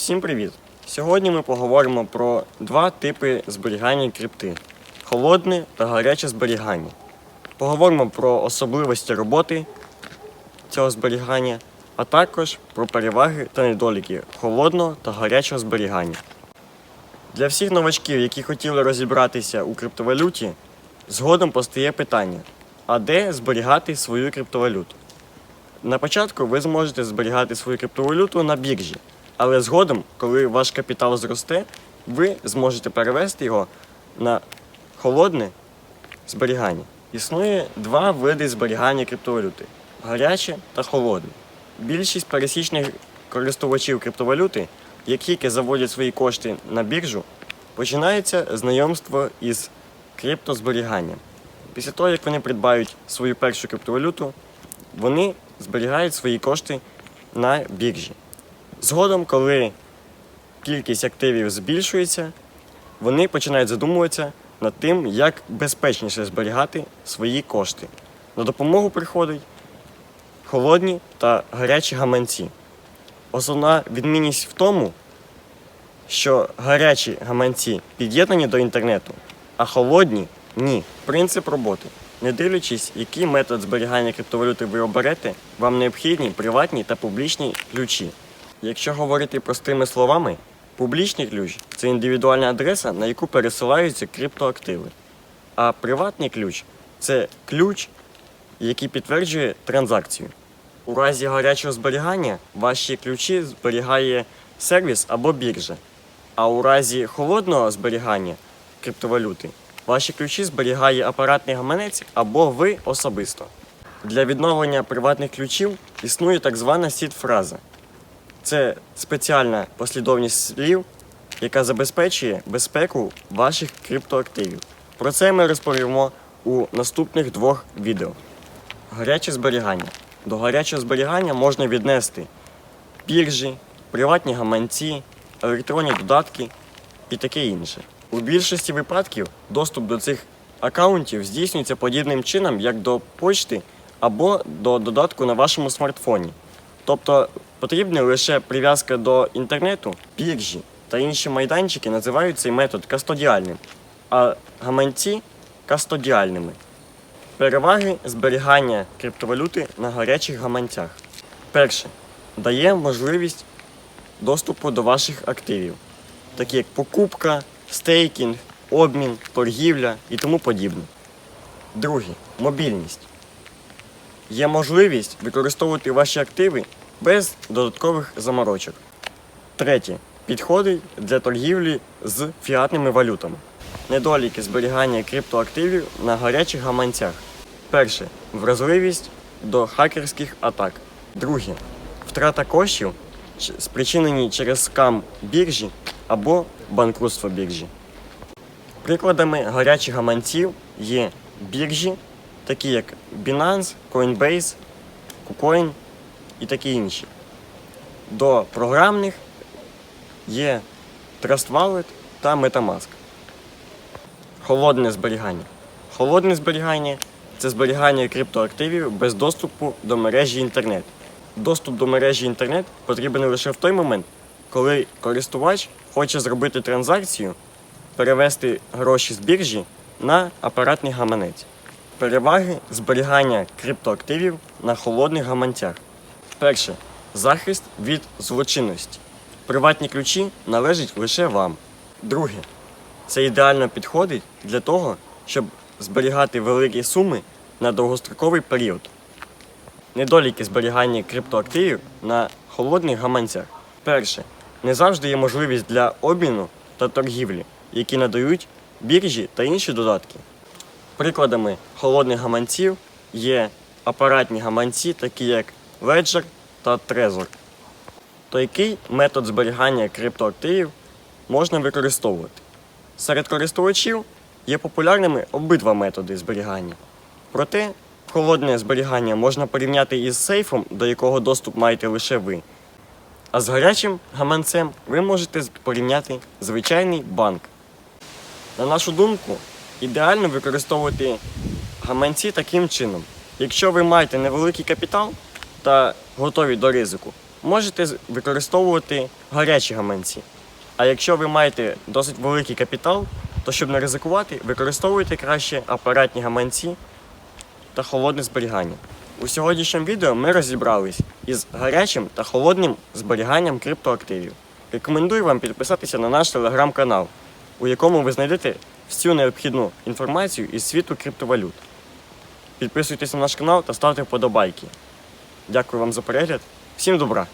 Всім привіт! Сьогодні ми поговоримо про два типи зберігання крипти: холодне та гаряче зберігання. Поговоримо про особливості роботи цього зберігання, а також про переваги та недоліки холодного та гарячого зберігання. Для всіх новачків, які хотіли розібратися у криптовалюті, згодом постає питання: а де зберігати свою криптовалюту? На початку ви зможете зберігати свою криптовалюту на біржі, але згодом, коли ваш капітал зросте, ви зможете перевести його на холодне зберігання. Існує два види зберігання криптовалюти гаряче та холодне. Більшість пересічних користувачів криптовалюти, як тільки заводять свої кошти на біржу, починається знайомство із криптозберіганням. Після того, як вони придбають свою першу криптовалюту, вони зберігають свої кошти на біржі. Згодом, коли кількість активів збільшується, вони починають задумуватися над тим, як безпечніше зберігати свої кошти. На допомогу приходять холодні та гарячі гаманці. Основна відмінність в тому, що гарячі гаманці під'єднані до інтернету, а холодні ні. Принцип роботи. Не дивлячись, який метод зберігання криптовалюти ви оберете, вам необхідні приватні та публічні ключі. Якщо говорити простими словами, публічний ключ це індивідуальна адреса, на яку пересилаються криптоактиви. А приватний ключ це ключ, який підтверджує транзакцію. У разі гарячого зберігання ваші ключі зберігає сервіс або біржа. А у разі холодного зберігання криптовалюти ваші ключі зберігає апаратний гаманець або ви особисто. Для відновлення приватних ключів існує так звана сід-фраза. Це спеціальна послідовність слів, яка забезпечує безпеку ваших криптоактивів. Про це ми розповімо у наступних двох відео. Гаряче зберігання. До гарячого зберігання можна віднести біржі, приватні гаманці, електронні додатки і таке інше. У більшості випадків доступ до цих аккаунтів здійснюється подібним чином, як до почти або до додатку на вашому смартфоні. Тобто потрібна лише прив'язка до інтернету, біржі та інші майданчики називають цей метод кастодіальним, а гаманці кастодіальними. Переваги зберігання криптовалюти на гарячих гаманцях. Перше. Дає можливість доступу до ваших активів, такі як покупка, стейкінг, обмін, торгівля і тому подібне. Друге. Мобільність. Є можливість використовувати ваші активи без додаткових заморочок. Третє. Підходить для торгівлі з фіатними валютами. Недоліки зберігання криптоактивів на гарячих гаманцях. Перше вразливість до хакерських атак. Друге втрата коштів, спричинені через скам біржі або банкрутство біржі. Прикладами гарячих гаманців є біржі, такі як Binance, Coinbase, KuCoin і такі інші. До програмних є Trust Wallet та Metamask. Холодне зберігання. Холодне зберігання це зберігання криптоактивів без доступу до мережі інтернет. Доступ до мережі інтернет потрібен лише в той момент, коли користувач хоче зробити транзакцію, перевести гроші з біржі на апаратний гаманець. Переваги зберігання криптоактивів на холодних гаманцях. Перше захист від злочинності. Приватні ключі належать лише вам. Друге, це ідеально підходить для того, щоб зберігати великі суми на довгостроковий період. Недоліки зберігання криптоактивів на холодних гаманцях. Перше, не завжди є можливість для обміну та торгівлі, які надають біржі та інші додатки. Прикладами холодних гаманців є апаратні гаманці, такі як Ledger та Trezor. То який метод зберігання криптоактивів можна використовувати? Серед користувачів є популярними обидва методи зберігання. Проте холодне зберігання можна порівняти із сейфом, до якого доступ маєте лише ви. А з гарячим гаманцем ви можете порівняти звичайний банк. На нашу думку, ідеально використовувати гаманці таким чином. Якщо ви маєте невеликий капітал та готові до ризику, можете використовувати гарячі гаманці. А якщо ви маєте досить великий капітал, то щоб не ризикувати, використовуйте краще апаратні гаманці та холодне зберігання. У сьогоднішньому відео ми розібрались із гарячим та холодним зберіганням криптоактивів. Рекомендую вам підписатися на наш телеграм-канал, у якому ви знайдете всю необхідну інформацію із світу криптовалют. Підписуйтесь на наш канал та ставте вподобайки. Дякую вам за перегляд. Всім добра!